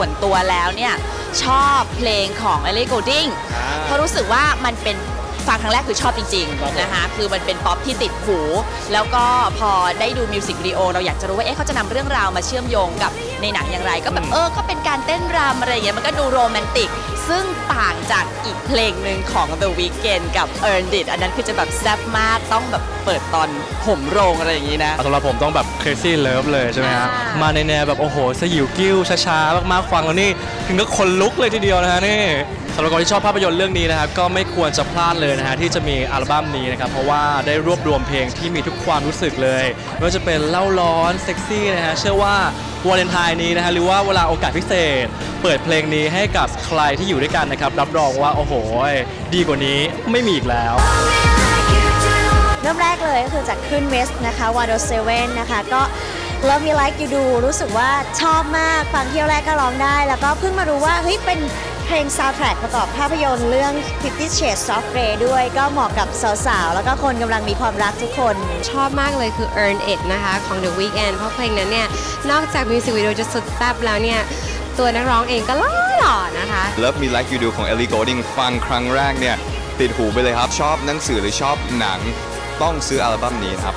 ส่วนตัวแล้วเนี่ยชอบเพลงของ Ellie Goulding เพราะรู้สึกว่ามันเป็นฟังครั้งแรกคือชอบจริงครับผมๆนะคะคือมันเป็นป๊อปที่ติดหู แล้วก็พอได้ดูมิวสิกวิดีโอเราอยากจะรู้ว่าเอ๊ะเขาจะนำเรื่องราวมาเชื่อมโยงกับ ในหนังอย่างไร ก็แบบเออก็เป็นการเต้นรำอะไรอย่างเงี้ยมันก็ดูโรแมนติก ซึ่งต่างจากอีกเพลงหนึ่งของ The Weeknd กับ Earn It อันนั้นคือจะแบบแซ่บมากต้องแบบเปิดตอนห่มโรงอะไรอย่างงี้นะสำหรับผมต้องแบบ crazy love เลยใช่ไหมฮะอ่ามมาในแนวแบบโอ้โหสยิวกิ้วช้าๆมากๆฟังแล้วนี่ถึงก็ขนลุกเลยทีเดียวนะฮะนี่สำหรับคนที่ชอบภาพยนตร์เรื่องนี้นะครับก็ไม่ควรจะพลาดเลยนะฮะที่จะมีอัลบั้มนี้นะครับเพราะว่าได้รวบรวมเพลงที่มีทุกความรู้สึกเลยไม่ว่าจะเป็นเล่าร้อนเซ็กซี่นะฮะเชื่อว่า วาเลนไทน์นี้นะฮะหรือว่าเวลาโอกาสพิเศษ เปิดเพลงนี้ให้กับใครที่อยู่ด้วยกันนะครับ รับรองว่าโอ้โห ดีกว่านี้ไม่มีอีกแล้ว เริ่มแรกเลยก็คือจากขึ้นเวสนะคะวาโดเซเว่นนะคะ ก็ Love Me Like You Do รู้สึกว่าชอบมาก ฟังเที่ยวแรกก็ร้องได้ แล้วก็เพิ่งมารู้ว่าเฮ้ยเป็น เพลงซาวด์แทร็กประกอบภาพยนตร์เรื่อง Fifty Shades of Grey ด้วยก็เหมาะกับสาวๆ แล้วก็คนกำลังมีความรักทุกคน ชอบมากเลยคือ Earn It นะคะของ The Weeknd เพราะเพลงนั้นเนี่ย นอกจากมิวสิกวิดีโอจะสุดแซ่บแล้วเนี่ย ตัวนักร้องเองก็หล่อหล่อนะคะ Love Me Like You Do ของ Ellie Goulding ฟังครั้งแรกเนี่ย ติดหูไปเลยครับ ชอบหนังสือหรือชอบหนังต้องซื้ออัลบั้มนี้นะครับ